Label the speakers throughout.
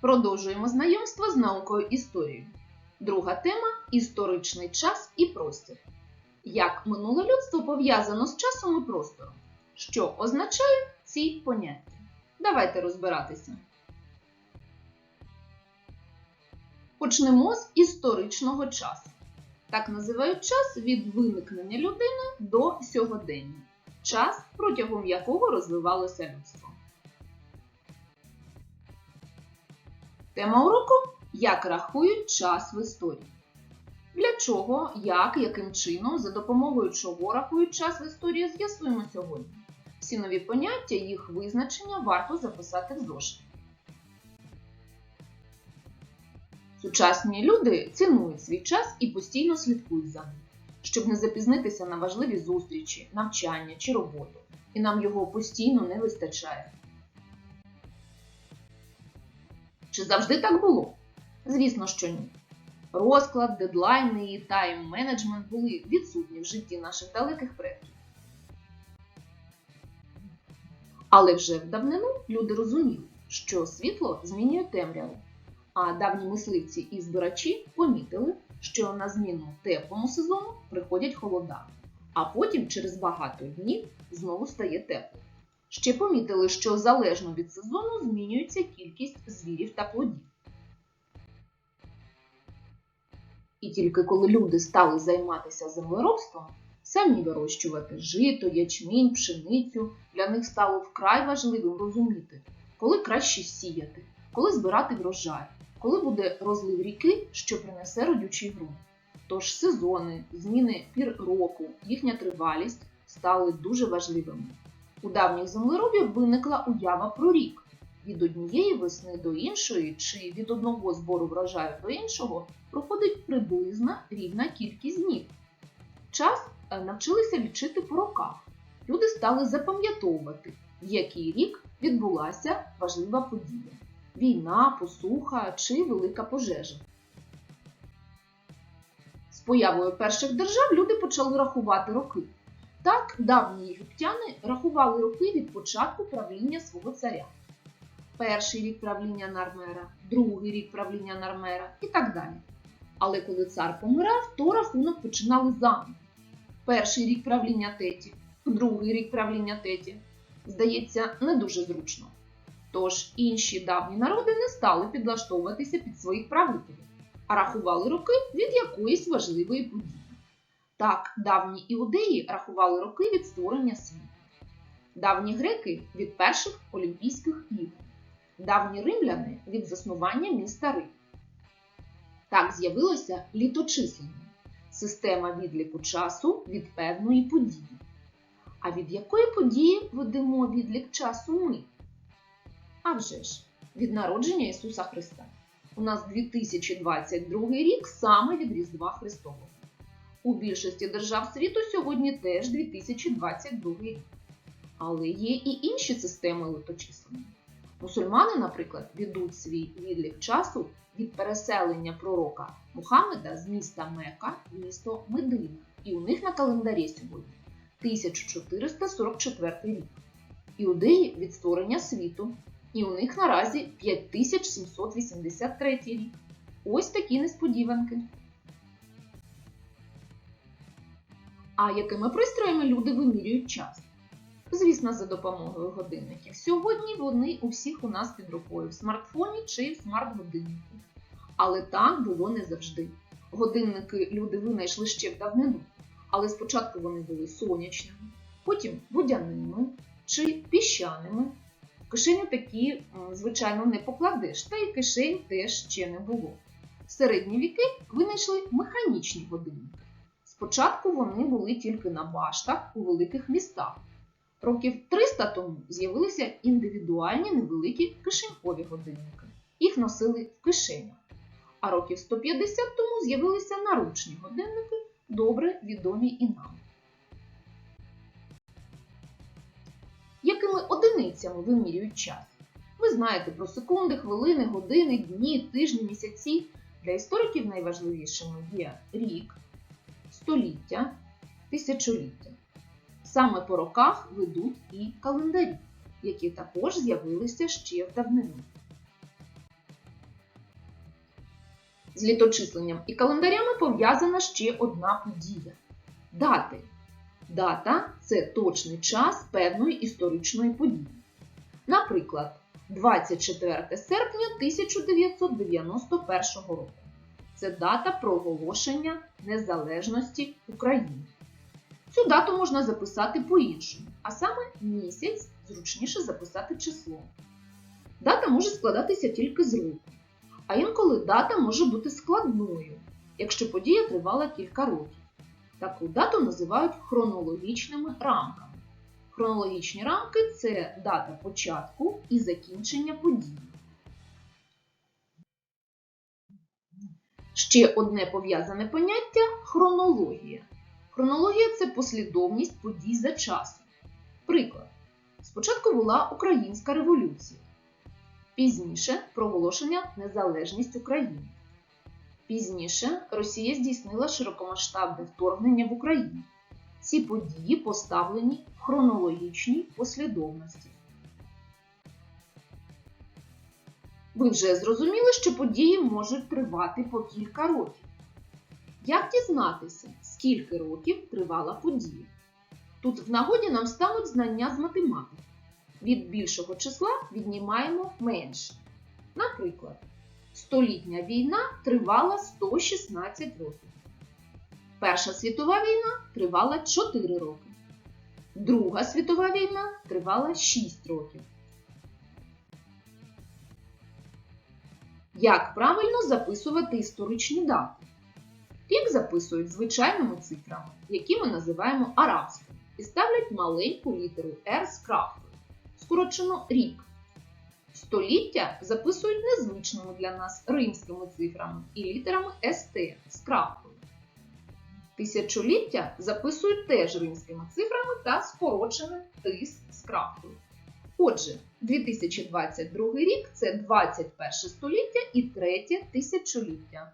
Speaker 1: Продовжуємо знайомство з наукою історією. Друга тема історичний час і простір. Як минуле людство пов'язано з часом і простором? Що означають ці поняття? Давайте розбиратися. Почнемо з історичного часу. Так називають час від виникнення людини до сьогодення. Час, протягом якого розвивалося людство. Тема уроку як рахують час в історії. Для чого, як, яким чином, за допомогою чого рахують час в історії, з'ясуємо сьогодні. Всі нові поняття, їх визначення варто записати в зошит. Сучасні люди цінують свій час і постійно слідкують за ним, щоб не запізнитися на важливі зустрічі, навчання чи роботу, і нам його постійно не вистачає. Чи завжди так було? Звісно, що ні. Розклад, дедлайни і тайм-менеджмент були відсутні в житті наших далеких предків. Але вже в давнину люди розуміли, що світло змінює темряву, а давні мисливці і збирачі помітили, що на зміну теплому сезону приходять холода, а потім через багато днів знову стає тепло. Ще помітили, що залежно від сезону змінюється кількість звірів та плодів. І тільки коли люди стали займатися землеробством, самі вирощувати жито, ячмінь, пшеницю, для них стало вкрай важливим розуміти, коли краще сіяти, коли збирати врожай, коли буде розлив ріки, що принесе родючий ґрунт. Тож сезони, зміни пір року, їхня тривалість стали дуже важливими. У давніх землеробів виникла уява про рік. Від однієї весни до іншої, чи від одного збору врожаю до іншого проходить приблизно рівна кількість днів. Час е, навчилися лічити по роках. Люди стали запам'ятовувати, в який рік відбулася важлива подія війна, посуха чи велика пожежа. З появою перших держав люди почали рахувати роки. Так, давні єгиптяни рахували роки від початку правління свого царя. Перший рік правління Нармера, другий рік правління Нармера і так далі. Але коли цар помирав, то рахунок починали заново. Перший рік правління теті, другий рік правління теті. Здається, не дуже зручно. Тож інші давні народи не стали підлаштовуватися під своїх правителів, а рахували роки від якоїсь важливої події. Так, давні іудеї рахували роки від створення світу, давні греки від перших Олімпійських ігор, давні римляни від заснування міста Рим. Так з'явилося літочислення система відліку часу від певної події. А від якої події ведемо відлік часу ми? А вже ж, від народження Ісуса Христа. У нас 2022 рік саме від Різдва Христового. У більшості держав світу сьогодні теж 2022 рік. Але є і інші системи леточислення. Мусульмани, наприклад, ведуть свій відлік часу від переселення пророка Мухаммеда з міста Мека в місто Медина. І у них на календарі сьогодні 1444 рік. Іудеї від створення світу. І у них наразі 5783 рік. Ось такі несподіванки. А якими пристроями люди вимірюють час? Звісно, за допомогою годинників. Сьогодні вони у всіх у нас під рукою в смартфоні чи в смарт-годиннику. Але так було не завжди. Годинники люди винайшли ще в давнину, але спочатку вони були сонячними, потім водяними чи піщаними. В кишеню такі, звичайно, не покладеш, та й кишень теж ще не було. В середні віки винайшли механічні годинники. Спочатку вони були тільки на баштах у великих містах. Років 300 тому з'явилися індивідуальні невеликі кишенькові годинники. Їх носили в кишенях. А років 150 тому з'явилися наручні годинники, добре відомі і нам. Якими одиницями вимірюють час? Ви знаєте про секунди, хвилини, години, дні, тижні, місяці. Для істориків найважливішими є рік, століття, тисячоліття. Саме по роках ведуть і календарі, які також з'явилися ще в давнину. З літочисленням і календарями пов'язана ще одна подія дати. Дата це точний час певної історичної події. Наприклад, 24 серпня 1991 року. Це дата проголошення незалежності України. Цю дату можна записати по-іншому, а саме місяць зручніше записати число. Дата може складатися тільки з року, а інколи дата може бути складною, якщо подія тривала кілька років. Таку дату називають хронологічними рамками. Хронологічні рамки це дата початку і закінчення події. Ще одне пов'язане поняття хронологія. Хронологія це послідовність подій за часом. Приклад. Спочатку була Українська революція, пізніше проголошення Незалежність України. Пізніше Росія здійснила широкомасштабне вторгнення в Україну. Ці події поставлені в хронологічній послідовності. Ви вже зрозуміли, що події можуть тривати по кілька років. Як дізнатися, скільки років тривала подія? Тут в нагоді нам стануть знання з математики. Від більшого числа віднімаємо менше. Наприклад, столітня війна тривала 116 років. Перша світова війна тривала 4 роки. Друга світова війна тривала 6 років. Як правильно записувати історичні дати? Рік записують звичайними цифрами, які ми називаємо арабськими, і ставлять маленьку літеру R з крапкою, скорочено рік. Століття записують незвичними для нас римськими цифрами і літерами СТ з крапкою. Тисячоліття записують теж римськими цифрами та скороченим тис з крапкою. Отже, 2022 рік це 21 століття і третє тисячоліття.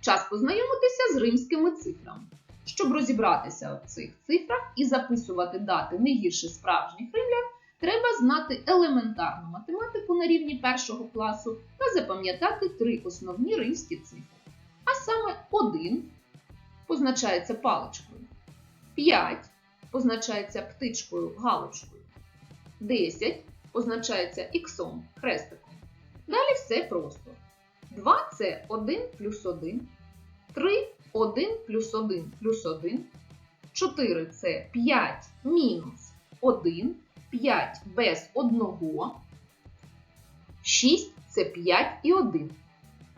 Speaker 1: Час познайомитися з римськими цифрами. Щоб розібратися в цих цифрах і записувати дати не гірше справжніх римлян, треба знати елементарну математику на рівні першого класу та запам'ятати три основні римські цифри. А саме 1 позначається паличкою, 5 позначається птичкою галочкою, 10 позначається іксом хрестиком. Далі все просто. 2 це 1 плюс 1, 3 1 плюс 1 плюс 1, 4 це 5 мінус 1, 5 без 1, 6 це 5 і 1.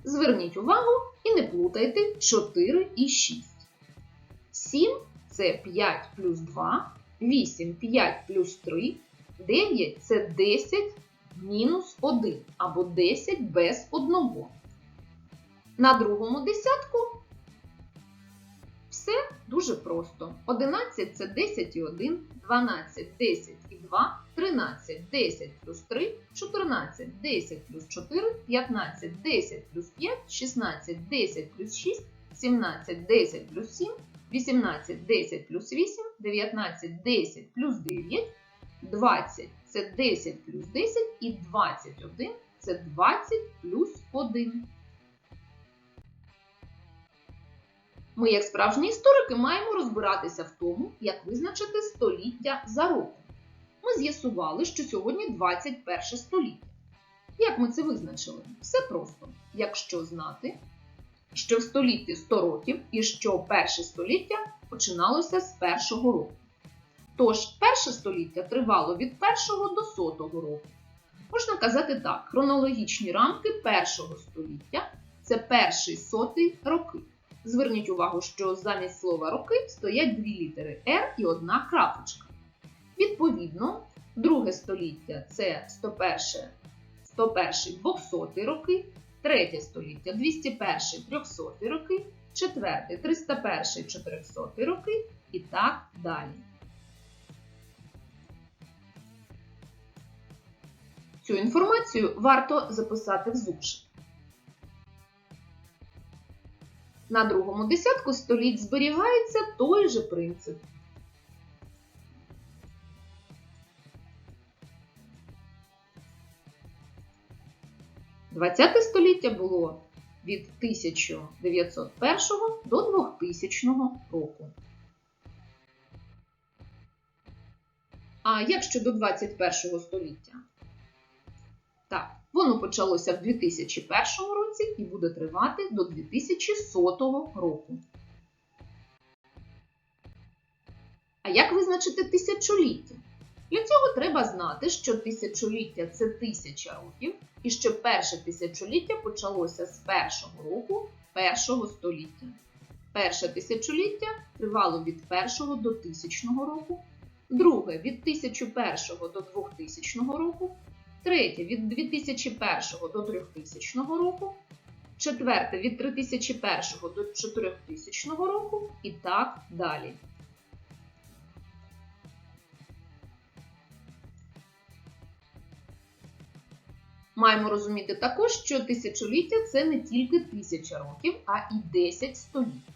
Speaker 1: Зверніть увагу і не плутайте 4 і 6. 7 це 5 плюс 2, 8 5 плюс 3, 9 це 10 мінус 1 або 10 без 1. На другому десятку все дуже просто. 11 це 10 і 1, 12 10 і 2, 13 10 плюс 3, 14 10 плюс 4, 15 10 плюс 5, 16 10 плюс 6, 17 10 плюс 7, 18 10 плюс 8, 19 10 плюс 9, 20 це 10 плюс 10 і 21 це 20 плюс 1. Ми, як справжні історики, маємо розбиратися в тому, як визначити століття за роком. Ми з'ясували, що сьогодні 21 століття. Як ми це визначили? Все просто. Якщо знати, що в столітті 100 років і що перше століття починалося з першого року. Тож, перше століття тривало від першого до сотого року. Можна казати так: хронологічні рамки першого століття це перший сотий роки. Зверніть увагу, що замість слова роки стоять дві літери R і одна крапочка. Відповідно, друге століття це 101 101 200 роки, третє століття 201 300 роки, четверте 301 400 роки і так далі. Цю інформацію варто записати в зошит. На другому десятку століть зберігається той же принцип. 20 століття було від 1901 до 2000 року. А як щодо 21 століття? Так, воно почалося в 2001 році і буде тривати до 2100 року. А як визначити тисячоліття? Для цього треба знати, що тисячоліття це тисяча років, і що перше тисячоліття почалося з першого року першого століття. Перше тисячоліття тривало від першого до тисячного року, друге від 1001 до 2000 року, третє від 2001 до 3000 року, четверте від 3001 до 4000 року і так далі. Маємо розуміти також, що тисячоліття це не тільки тисяча років, а і 10 століть.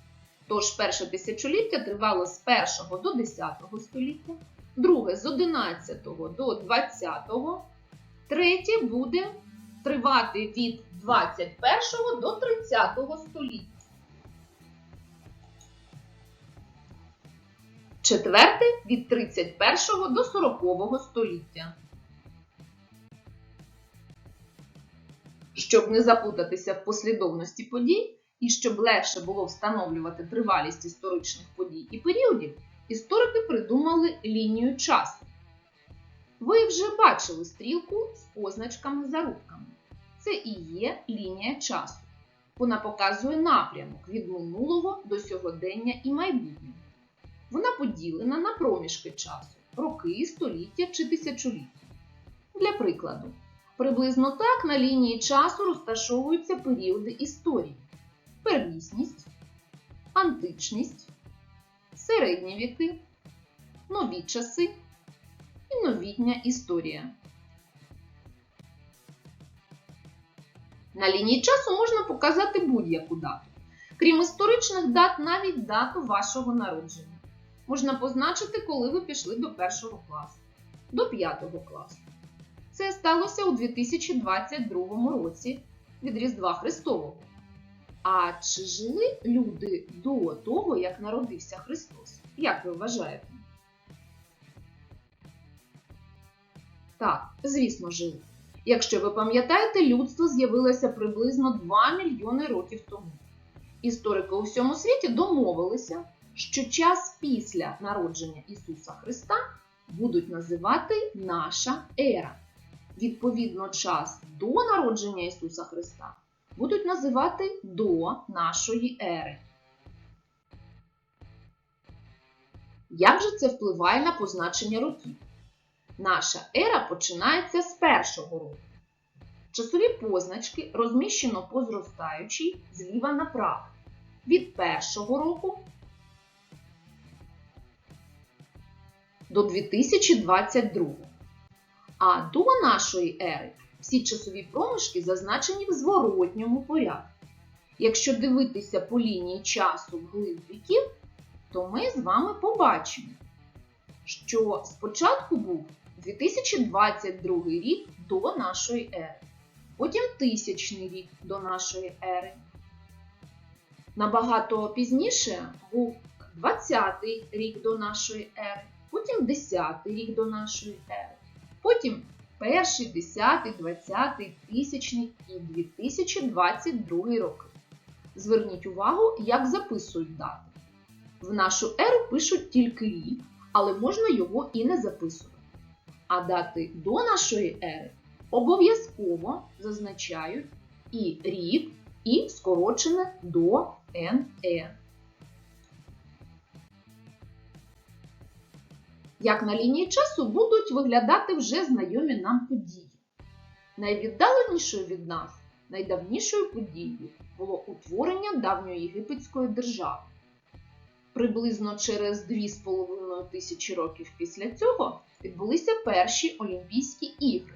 Speaker 1: Тож перше тисячоліття тривало з 1 до 10 століття, друге з 11 до 20, третє буде тривати від 21 до 30 століття. Четверте від 31 до 40 століття. Щоб не заплутатися в послідовності подій і щоб легше було встановлювати тривалість історичних подій і періодів, історики придумали лінію часу. Ви вже бачили стрілку з позначками-зарубками. Це і є лінія часу. Вона показує напрямок від минулого до сьогодення і майбутнього. Вона поділена на проміжки часу, роки, століття чи тисячоліття. Для прикладу, приблизно так на лінії часу розташовуються періоди історії: первісність, античність, середні віки, нові часи і новітня історія. На лінії часу можна показати будь-яку дату. Крім історичних дат, навіть дату вашого народження. Можна позначити, коли ви пішли до першого класу, до п'ятого класу. Це сталося у 2022 році від Різдва Христового. А чи жили люди до того, як народився Христос? Як ви вважаєте? Так, звісно, жили. Якщо ви пам'ятаєте, людство з'явилося приблизно 2 мільйони років тому. Історики у всьому світі домовилися, що час після народження Ісуса Христа будуть називати наша ера. Відповідно, час до народження Ісуса Христа будуть називати до нашої ери. Як же це впливає на позначення років? Наша ера починається з першого року. Часові позначки розміщено по зростаючій зліва направо. Від першого року до 2022. А до нашої ери всі часові проміжки зазначені в зворотньому порядку. Якщо дивитися по лінії часу вглиб віків, то ми з вами побачимо, що спочатку був 2022 рік до нашої ери, потім тисячний рік до нашої ери. Набагато пізніше був 20-й рік до нашої ери, потім 10-й рік до нашої ери, потім перший, 10, 20, тисячний і 2022 роки. Зверніть увагу, як записують дати. В нашу еру пишуть тільки рік, але можна його і не записувати. А дати до нашої ери обов'язково зазначають і рік, і скорочене до НЕ. Як на лінії часу будуть виглядати вже знайомі нам події. Найвіддаленішою від нас, найдавнішою подією було утворення давньої єгипетської держави. Приблизно через 2,5 тисячі років після цього відбулися перші Олімпійські ігри.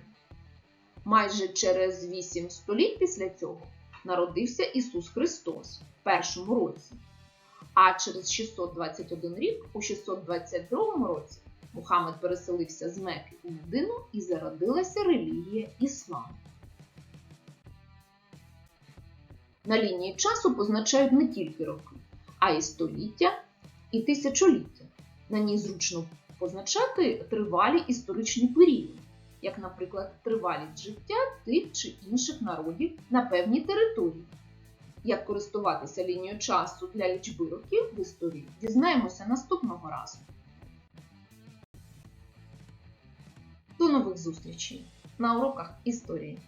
Speaker 1: Майже через 8 століть після цього народився Ісус Христос в першому році. А через 621 рік, у 622 році, Мухаммед переселився з Мекки у Медину і зародилася релігія Іслам. На лінії часу позначають не тільки роки, а й століття і тисячоліття. На ній зручно позначати тривалі історичні періоди, як, наприклад, тривалість життя тих чи інших народів на певній території. Як користуватися лінією часу для лічби років в історії, дізнаємося наступного разу. До нових зустрічей на уроках історії.